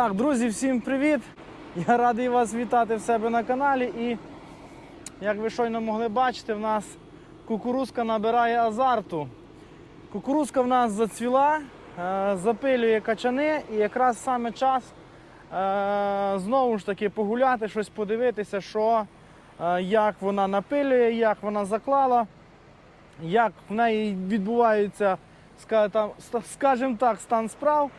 Так, друзі, всім привіт! Я радий вас вітати в себе на каналі. І як ви щойно могли бачити, в нас кукурузка набирає азарту. Кукурузка в нас зацвіла, е, запилює качани, і якраз саме час е, знову ж таки погуляти, щось подивитися, що, е, як вона напилює, як вона заклала, як в неї відбувається, скажімо так, стан справ.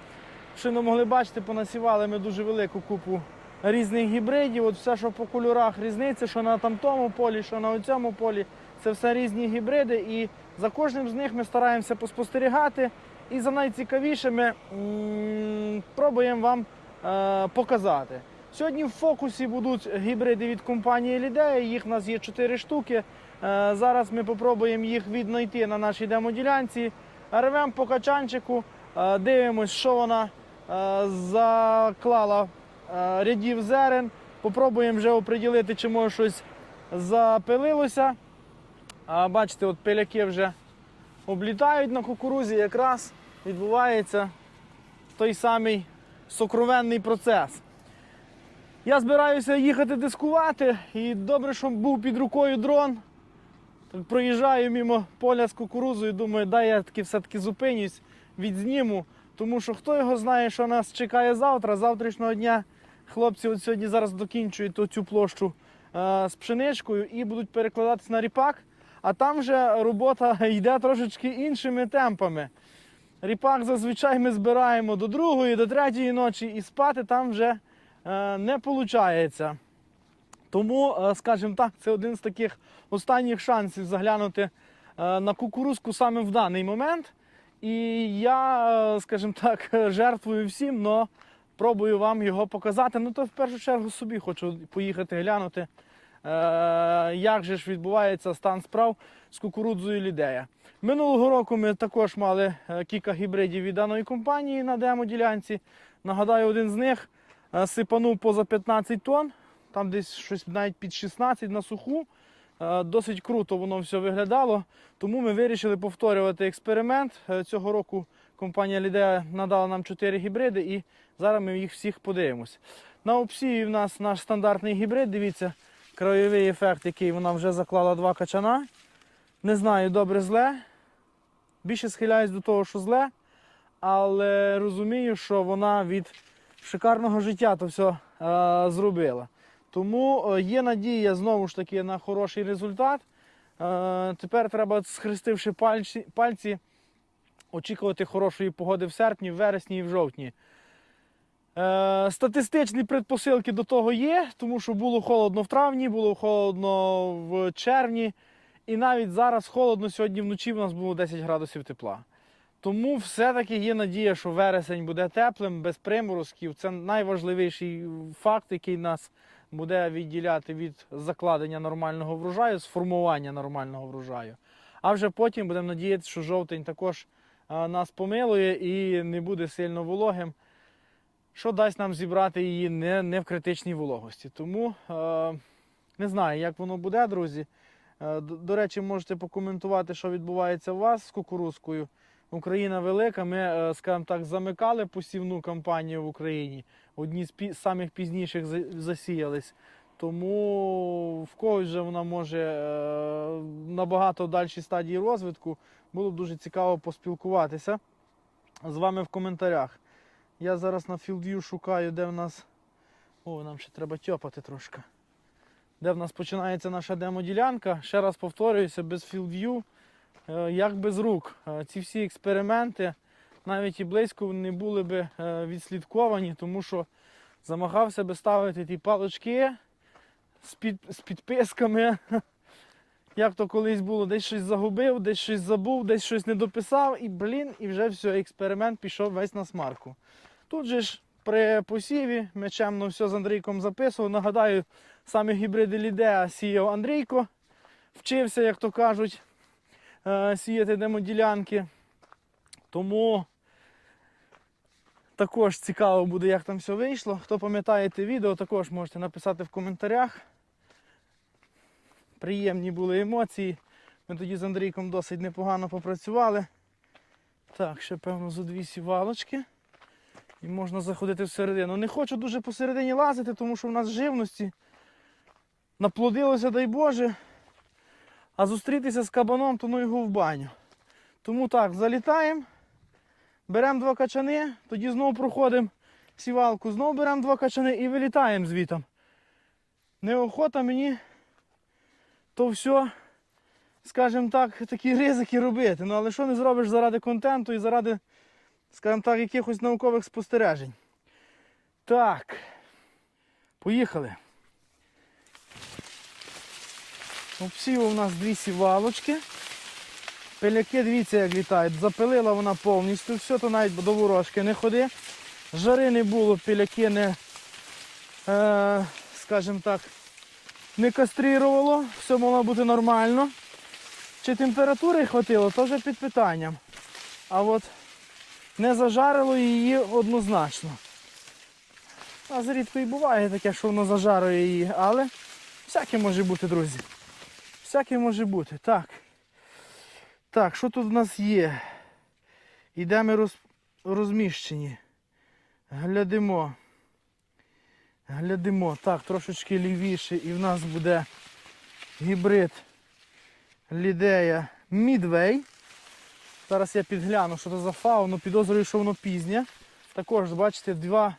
Що не могли бачити, понасівали ми дуже велику купу різних гібридів. От все, що по кольорах різниця, що на там тому полі, що на цьому полі, це все різні гібриди. І за кожним з них ми стараємося поспостерігати. І за найцікавішими пробуємо вам е, показати. Сьогодні в фокусі будуть гібриди від компанії Лідея. Їх у нас є 4 штуки. Е, зараз ми спробуємо їх віднайти на нашій демоділянці. Рвемо по качанчику, е, дивимось, що вона заклала е, рядів зерен. Попробуємо вже оприділити, чи може щось запилилося. Бачите, от пиляки вже облітають на кукурузі, якраз відбувається той самий сокровенний процес. Я збираюся їхати дискувати, і добре, що був під рукою дрон. Так проїжджаю мимо поля з кукурузою, думаю, дай я таки все-таки зупинюсь, відзніму. Тому що хто його знає, що нас чекає завтра. Завтрашнього дня хлопці от сьогодні зараз докінчують цю площу е, з пшеничкою і будуть перекладатися на ріпак. А там вже робота йде трошечки іншими темпами. Ріпак зазвичай ми збираємо до другої, до третьої ночі і спати там вже е, не виходить. Тому, е, скажімо так, це один з таких останніх шансів заглянути е, на кукурузку саме в даний момент. І я, е, скажімо так, жертвую всім, але пробую вам його показати. Ну то в першу чергу собі хочу поїхати глянути, е, як же ж відбувається стан справ з кукурудзою Лідея. Минулого року ми також мали е, кілька гібридів від даної компанії на демоділянці. Нагадаю, один з них сипанув поза 15 тонн, там десь щось навіть під 16 на суху. Е, Досить круто воно все виглядало. Тому ми вирішили повторювати експеримент. Е, Цього року компанія Лідея надала нам 4 гібриди і зараз ми їх всіх подивимось. На обсіві в нас наш стандартний гібрид. Дивіться, краєвий ефект, який вона вже заклала два качана. Не знаю, добре зле. Більше схиляюсь до того, що зле, але розумію, що вона від шикарного життя то все е, зробила. Тому е, є надія знову ж таки на хороший результат. Е, Тепер треба, схрестивши пальці, пальці, очікувати хорошої погоди в серпні, в вересні і в жовтні. Е, Статистичні предпосилки до того є, тому що було холодно в травні, було холодно в червні. І навіть зараз холодно, сьогодні вночі в нас було 10 градусів тепла. Тому все-таки є надія, що вересень буде теплим, без приморозків. Це найважливіший факт, який нас буде відділяти від закладення нормального врожаю, сформування нормального врожаю. А вже потім будемо надіятися, що жовтень також нас помилує і не буде сильно вологим, що дасть нам зібрати її не, не в критичній вологості. Тому е, не знаю, як воно буде, друзі. Е, до речі, можете покоментувати, що відбувається у вас з кукурузкою. Україна велика. Ми, е, скажімо так, замикали посівну кампанію в Україні. Одні з пі- самих пізніших засіялись. Тому в когось вже вона може е, набагато дальшій стадії розвитку. Було б дуже цікаво поспілкуватися з вами в коментарях. Я зараз на філдв'ю шукаю, де в нас. О, нам ще треба тьопати трошки. Де в нас починається наша демоділянка. Ще раз повторююся, без е, як без рук. Е, Ці всі експерименти навіть і близько не були би е, відслідковані, тому що замагався би ставити ті палочки з, під, з підписками. Як то колись було, десь щось загубив, десь щось забув, десь щось не дописав, і блін, і вже все, експеримент пішов весь на смарку. Тут же ж при посіві ми чемно все з Андрійком записував. Нагадаю, саме гібриди Лідеа сіяв Андрійко, вчився, як то кажуть, е, сіяти демоділянки. Тому також цікаво буде, як там все вийшло. Хто пам'ятає те відео, також можете написати в коментарях. Приємні були емоції. Ми тоді з Андрійком досить непогано попрацювали. Так, ще певно зо дві сівалочки. І можна заходити всередину. Не хочу дуже посередині лазити, тому що в нас живності наплодилося, дай Боже. А зустрітися з кабаном, то ну його в баню. Тому так, залітаємо, беремо два качани, тоді знову проходимо сівалку, знову беремо два качани і вилітаємо звітом. Неохота мені то все, скажімо так, такі ризики робити. Ну але що не зробиш заради контенту і заради, скажімо так, якихось наукових спостережень. Так, поїхали. Обсів у нас дві сівалочки. Пиляки, дивіться, як літають. Запилила вона повністю, все, то навіть до ворожки не ходи. Жари не було, пиляки не, е, скажімо так, не кастрирувало, все мало бути нормально. Чи температури хватило, то вже під питанням. А от не зажарило її однозначно. А зрідко і буває таке, що воно зажарює її, але всяке може бути, друзі. Всяке може бути. Так. Так, що тут в нас є? І де ми роз... розміщені? Глядимо. Глядимо. Так, трошечки лівіше і в нас буде гібрид Лідея Мідвей. Зараз я підгляну, що це за фауну, підозрюю, що воно пізнє. Також, бачите, два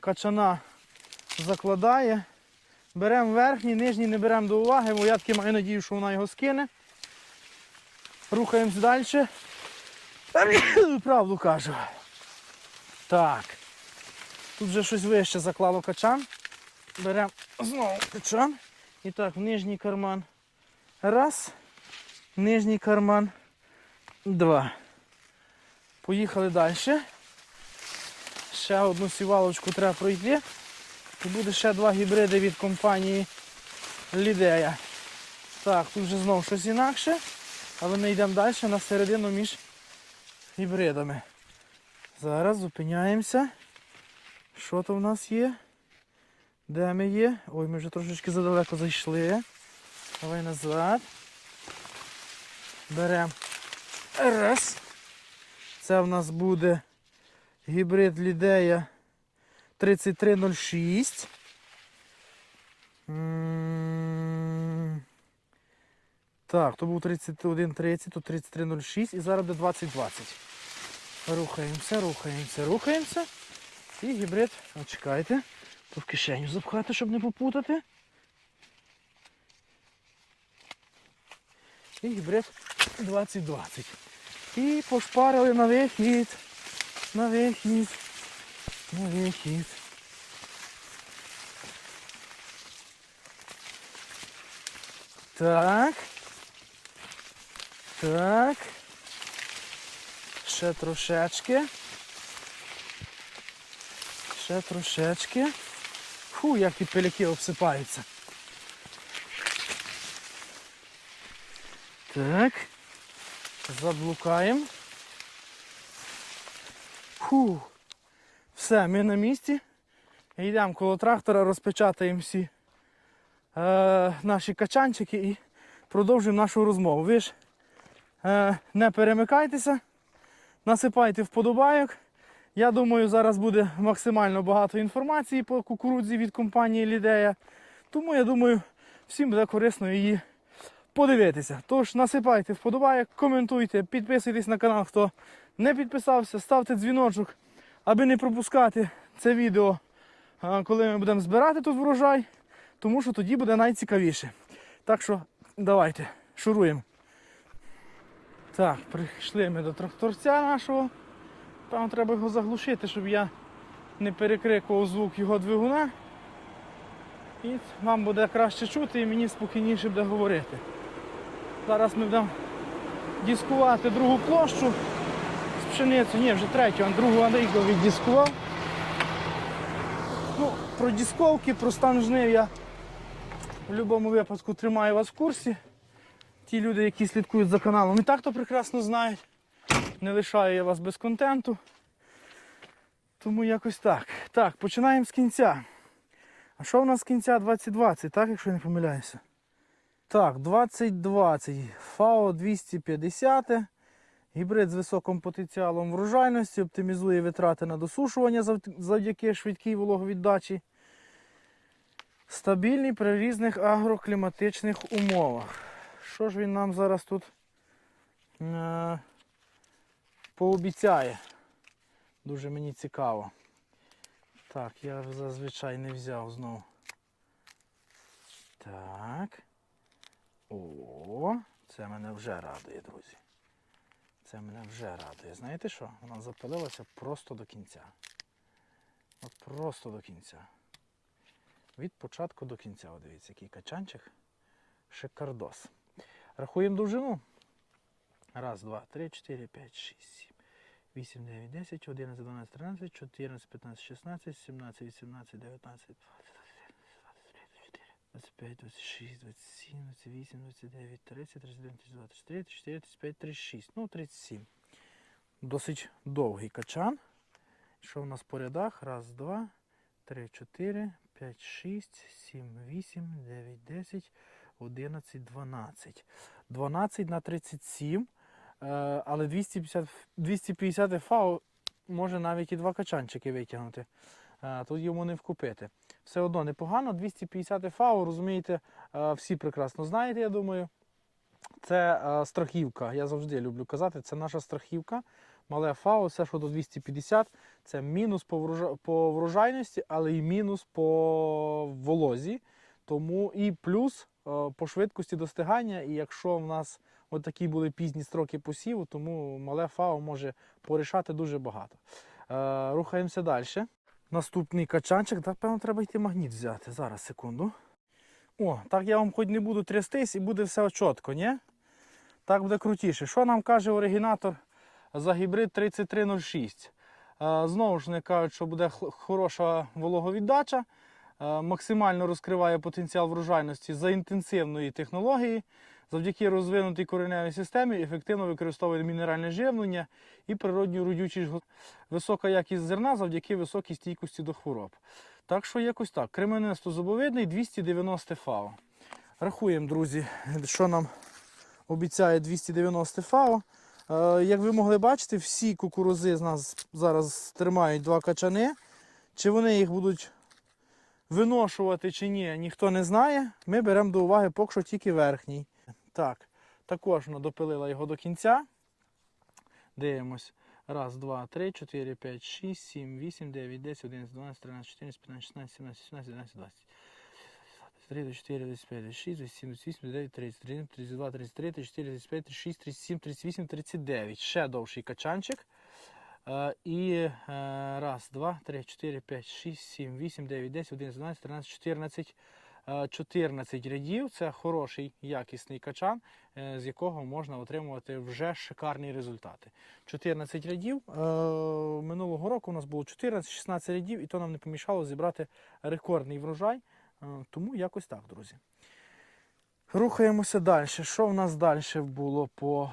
качана закладає. Беремо верхній, нижній не беремо до уваги, бо я таки маю надію, що вона його скине. Рухаємось далі. Правду кажу. Так. Тут вже щось вище заклало качан. Беремо знову качан. І так, в нижній карман. Раз. Нижній карман. Два. Поїхали далі. Ще одну сівалочку треба пройти. І буде ще два гібриди від компанії Лідея. Так, тут вже знову щось інакше. Але ми йдемо далі на середину між гібридами. Зараз зупиняємося. Що то в нас є? Де ми є? Ой, ми вже трошечки задалеко зайшли. Давай назад. Беремо. Раз. Це в нас буде гібрид Лідея 3306. Так, то був 3130, тут 3306 і зараз буде 2020. Рухаємося, рухаємося, рухаємося. І гібрид, а чекайте, то в кишеню запхати, щоб не попутати. І гібрид 2020. І пошпарили на вихід. На вихід. На вихід. Так. Так. Ще трошечки. Ще трошечки. Фу, як ті пиляки обсипаються. Так. Заблукаємо. Фу. Все, ми на місці. Йдемо коло трактора, розпечатаємо всі е, наші качанчики і продовжуємо нашу розмову. Ви ж е, не перемикайтеся, насипайте вподобайок. Я думаю, зараз буде максимально багато інформації по кукурудзі від компанії Лідея. Тому я думаю, всім буде корисно її подивитися. Тож насипайте вподобайок, коментуйте, підписуйтесь на канал, хто не підписався, ставте дзвіночок, аби не пропускати це відео, коли ми будемо збирати тут врожай, тому що тоді буде найцікавіше. Так що давайте, шуруємо. Так, прийшли ми до тракторця нашого. Там треба його заглушити, щоб я не перекрикував звук його двигуна. І вам буде краще чути і мені спокійніше буде говорити. Зараз ми будемо дискувати другу площу пшеницю. Ні, вже третю, а другу Андрійко віддіскував. Ну, про дисковки, про стан жнив я в будь-якому випадку тримаю вас в курсі. Ті люди, які слідкують за каналом, і так то прекрасно знають. Не лишаю я вас без контенту. Тому якось так. Так, починаємо з кінця. А що в нас з кінця 2020, так, якщо я не помиляюся? Так, 2020. ФАО 250. Гібрид з високим потенціалом врожайності, оптимізує витрати на досушування завдяки швидкій вологовіддачі. Стабільний при різних агрокліматичних умовах. Що ж він нам зараз тут е, пообіцяє? Дуже мені цікаво. Так, я зазвичай не взяв знову. Так. О, це мене вже радує, друзі. Це мене вже радує. Знаєте що? Вона запалилася просто до кінця. От просто до кінця. Від початку до кінця. О, дивіться, який качанчик. Шикардос. Рахуємо довжину. Раз, два, три, чотири, п'ять, шість, сім, вісім, дев'ять, десять, одинадцять, дванадцять, тринадцять, чотирнадцять, п'ятнадцять, шістнадцять, сімнадцять, вісімнадцять, дев'ятнадцять, двадцять, 25, 26, 27, 28, 29, 30, 31, 32, 33, 34, 35, 36. Ну, 37. Досить довгий качан. Що в нас по рядах? Раз, два, три, чотири, п'ять, шість, сім, вісім, дев'ять, десять, одинадцять, дванадцять. 12 на 37. е, Але 250, 250 фау може навіть і два качанчики витягнути. Е, Тут йому не вкупити. Все одно непогано. 250 фау, розумієте, е, всі прекрасно знаєте, я думаю. Це е, страхівка. Я завжди люблю казати, це наша страхівка. Мале фау, все, що до 250, це мінус по, врожайності, але і мінус по волозі. Тому і плюс е, по швидкості достигання. І якщо в нас от такі були пізні строки посіву, тому мале фау може порішати дуже багато. Рухаємося далі. Наступний качанчик, так, певно, треба йти магніт взяти. Зараз, секунду. О, так я вам хоч не буду трястись і буде все чітко, ні? Так буде крутіше. Що нам каже оригінатор за гібрид 3306? Е, Знову ж вони кажуть, що буде хороша вологовіддача, е, максимально розкриває потенціал врожайності за інтенсивної технології, завдяки розвинутій кореневій системі ефективно використовує мінеральне живлення і природню родючість, висока якість зерна завдяки високій стійкості до хвороб. Так що якось так. Кременисто зубовидний 290 фау. Рахуємо, друзі, що нам обіцяє 290 фау. Е, Як ви могли бачити, всі кукурузи з нас зараз тримають два качани. Чи вони їх будуть виношувати чи ні, ніхто не знає. Ми беремо до уваги поки що тільки верхній. Так, також вона допилила його до кінця. Дивимось. Раз, два, три, чотири, п'ять, шість, сім, вісім, дев'ять, десять, одинадцять, дванадцять, тринадцять, чотирнадцять, п'ятнадцять, шістнадцять, сімнадцять, сімнадцять, одинадцять, двадцять. 3, 24, 25, 26, 27, 28, 29, 30, 31, 32, 33, 34, 35, 36, 37, 38, 39. Ще довший качанчик. Е, І е, раз, два, три, чотири, п'ять, шість, сім, вісім, дев'ять, десять, одинадцять, дванадцять, тринадцять, чотирнадцять. Е, 14 рядів це хороший якісний качан, е, з якого можна отримувати вже шикарні результати. 14 рядів. Е, Минулого року у нас було 14-16 рядів, і то нам не помішало зібрати рекордний врожай. Е, Тому якось так, друзі. Рухаємося далі. Що в нас далі було по,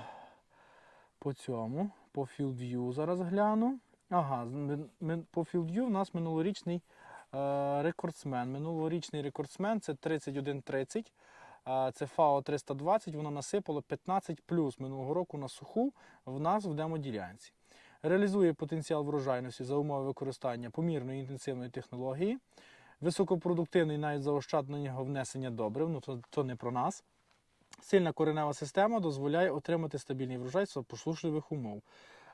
по цьому? По FieldView зараз гляну. Ага, по FieldView у нас минулорічний е, рекордсмен. Минулорічний рекордсмен це 3130. е, Це FAO 320, воно насипало 15 плюс минулого року на суху в нас в демоділянці. Реалізує потенціал врожайності за умови використання помірної інтенсивної технології. Високопродуктивний навіть заощаднення внесення добрив, ну то, то не про нас. Сильна коренева система дозволяє отримати стабільний врожай за послушливих умов.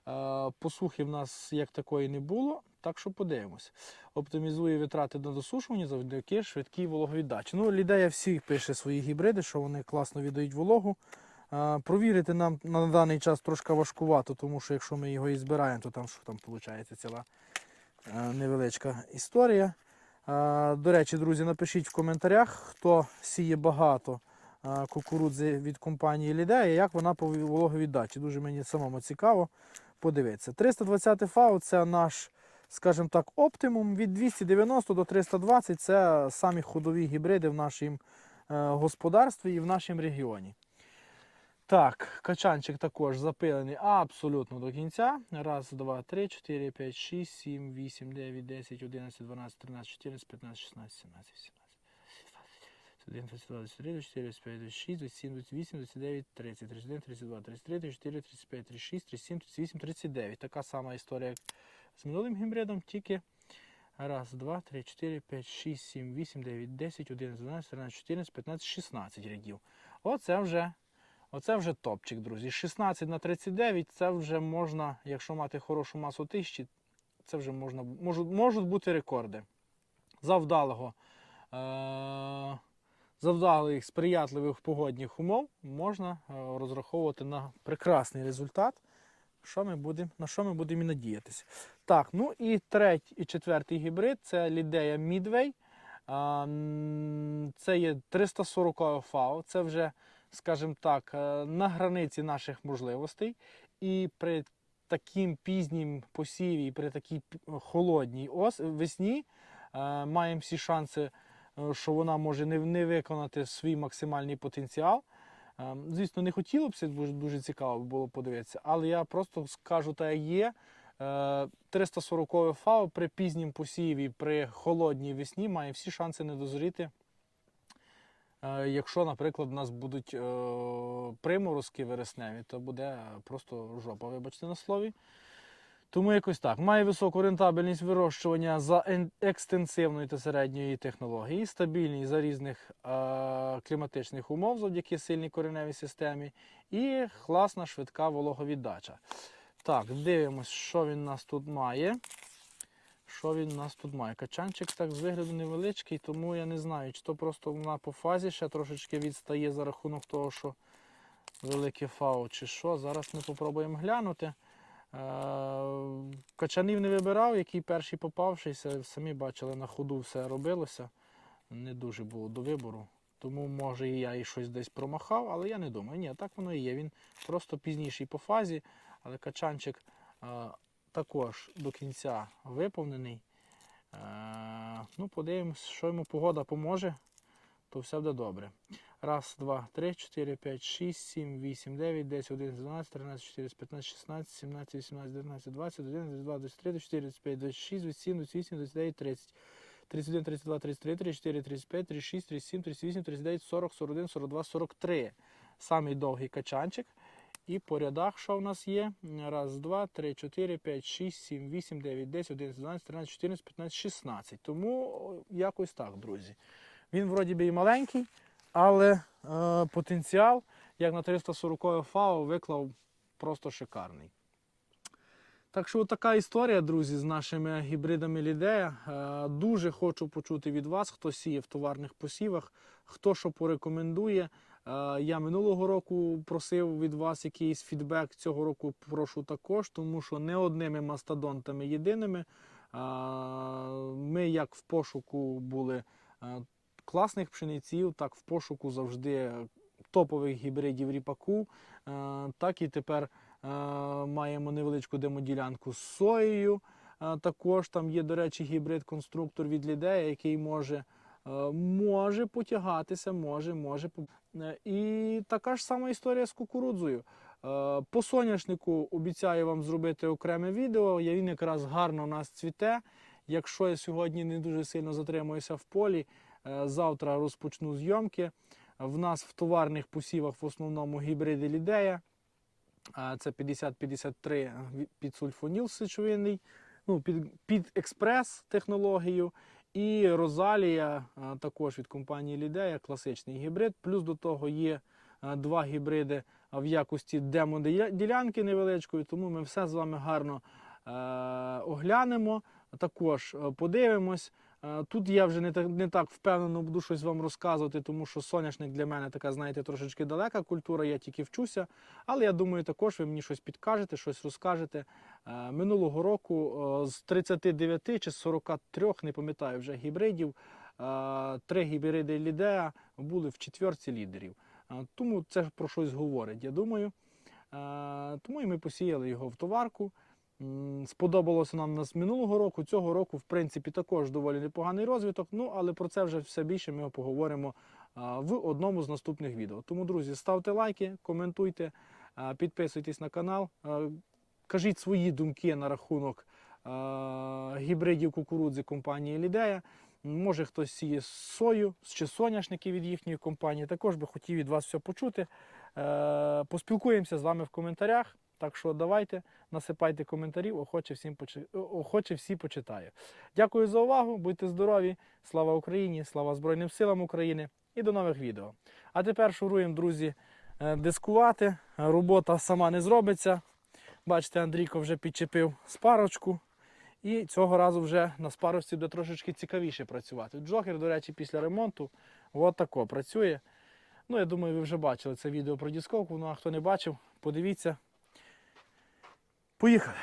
Е, Посухи в нас як такої не було, так що подивимось. Оптимізує витрати на досушування завдяки швидкій вологовіддачі. Ну, Лідея всіх пише свої гібриди, що вони класно віддають вологу. Провірити нам на даний час трошки важкувато, тому що якщо ми його і збираємо, то там що там виходить ціла е, невеличка історія. До речі, друзі, напишіть в коментарях, хто сіє багато кукурудзи від компанії Лідея, як вона по вологовіддачі. Дуже мені самому цікаво подивитися. 320 фау це наш, скажімо так, оптимум. Від 290 до 320 це самі ходові гібриди в нашому е, господарстві і в нашому регіоні. Так, качанчик також запилений абсолютно до кінця. Раз, два, три, чотири, п'ять, шість, сім, вісім, дев'ять, десять, одинадцять, дванадцять, тринадцять, чотирнадцять, п'ятнадцять, шістнадцять, сімнадцять, 21, 22, 23, 24, 25, 26, 27, 28, 29, 30, 31, 32, 33, 34, 35, 36, 37, 38, 39. Така сама історія, як з минулим гібридом, тільки раз, два, три, 4, 5, 6, 7, 8, 9, 10, 11, 12, 13, 14, 15, 16 рядів. Оце вже, оце вже топчик, друзі. 16 на 39 це вже можна, якщо мати хорошу масу тисячі, це вже можна, можуть, можуть бути рекорди. Завдалого, е- завдалих сприятливих погодних умов можна е, розраховувати на прекрасний результат. Що ми будем, на що ми будемо і надіятися? Так, ну і третій і четвертий гібрид це Лідея Midway. А, м, Це є 340 фау. Це вже, скажімо так, е, на границі наших можливостей. І при таким пізнім посіві, і при такій холодній ос, весні е, маємо всі шанси, е, що вона може не виконати свій максимальний потенціал. Е, Звісно, не хотіло б дуже, цікаво було подивитися, але я просто скажу та є. Е, 340 фау при пізнім посіві, при холодній весні має всі шанси не дозріти. Е, Якщо, наприклад, у нас будуть е, приморозки вересневі, то буде просто жопа, вибачте на слові. Тому якось так. Має високу рентабельність вирощування за екстенсивної та середньої технології, стабільність за різних е, кліматичних умов завдяки сильній кореневій системі і класна швидка вологовіддача. Так, дивимось, що він у нас тут має. Що він у нас тут має? Качанчик так з вигляду невеличкий, тому я не знаю, чи то просто вона по фазі ще трошечки відстає за рахунок того, що велике фау, чи що. Зараз ми попробуємо глянути. Качанів не вибирав, який перший попавшийся, самі бачили, на ходу все робилося. Не дуже було до вибору. Тому, може, і я і щось десь промахав, але я не думаю. Ні, так воно і є. Він просто пізніший по фазі, але качанчик е, також до кінця виповнений. Е, ну, подивимось, що йому погода поможе, то все буде добре. Раз, два, три, чотири, п'ять, шість, сім, вісім, дев'ять, десять, одинадцять, дванадцять, тринадцять, чотирнадцять, п'ятнадцять, шістнадцять, сімнадцять, вісімнадцять, дев'ятнадцять, двадцять, один, двадцять два, двадцять три, двадцять чотири, двадцять п'ять, двадцять шість, двадцять сім, двадцять вісім, двадцять дев'ять, тридцять. 31, 32, 33, 34, 35, 36, 37, 38, 39, 40, 41, 42, 43. Самий довгий качанчик. І по рядах, що в нас є? Раз, два, три, чотири, п'ять, шість, сім, вісім, дев'ять, десять, одинадцять, дванадцять, тринадцять, чотирнадцять, п'ятнадцять, шістнадцять. Тому якось так, друзі. Він вроді би і маленький, але е, потенціал, як на 340 ФАО, виклав просто шикарний. Так що така історія, друзі, з нашими гібридами Лідея. Е, Дуже хочу почути від вас, хто сіє в товарних посівах, хто що порекомендує. Е, Я минулого року просив від вас якийсь фідбек. Цього року прошу також, тому що не одними мастодонтами єдиними. Ми, як в пошуку були е, класних пшениців, так в пошуку завжди топових гібридів ріпаку, е, так і тепер е, маємо невеличку демоділянку з соєю. Е, Також там є, до речі, гібрид-конструктор від Лідея, який може, може потягатися, може, може. І така ж сама історія з кукурудзою. По соняшнику обіцяю вам зробити окреме відео. Він якраз гарно у нас цвіте. Якщо я сьогодні не дуже сильно затримуюся в полі, завтра розпочну зйомки. В нас в товарних посівах в основному гібриди Лідея. Це 50-53 підсульфоніл сечовинний, ну, під, під експрес технологію. І Розалія також від компанії Лідея, класичний гібрид. Плюс до того є два гібриди в якості демо-ділянки невеличкої, тому ми все з вами гарно е, оглянемо. Також е, подивимось. Е, Тут я вже не так, не так впевнено буду щось вам розказувати, тому що соняшник для мене така, знаєте, трошечки далека культура, я тільки вчуся. Але я думаю, також ви мені щось підкажете, щось розкажете. Е, Минулого року е, з 39 чи 43, не пам'ятаю вже гібридів, три гібриди Лідеа були в четвірці лідерів. Тому це про щось говорить, я думаю. Тому і ми посіяли його в товарку. Сподобалося нам нас минулого року. Цього року, в принципі, також доволі непоганий розвиток. Ну, але про це вже все більше ми поговоримо в одному з наступних відео. Тому, друзі, ставте лайки, коментуйте, підписуйтесь на канал, кажіть свої думки на рахунок гібридів кукурудзи компанії Лідея. Може хтось сіє сою чи соняшники від їхньої компанії. Також би хотів від вас все почути. Е, Поспілкуємося з вами в коментарях. Так що давайте, насипайте коментарів, охоче, всім почи... охоче всі почитаю. Дякую за увагу, будьте здорові, слава Україні, слава Збройним силам України і до нових відео. А тепер шуруємо, друзі, е, дискувати. Робота сама не зробиться. Бачите, Андрійко вже підчепив спарочку. І цього разу вже на спарочці буде трошечки цікавіше працювати. Джокер, до речі, після ремонту от працює. Ну, я думаю, ви вже бачили це відео про дісковку. Ну а хто не бачив, подивіться. Поїхали.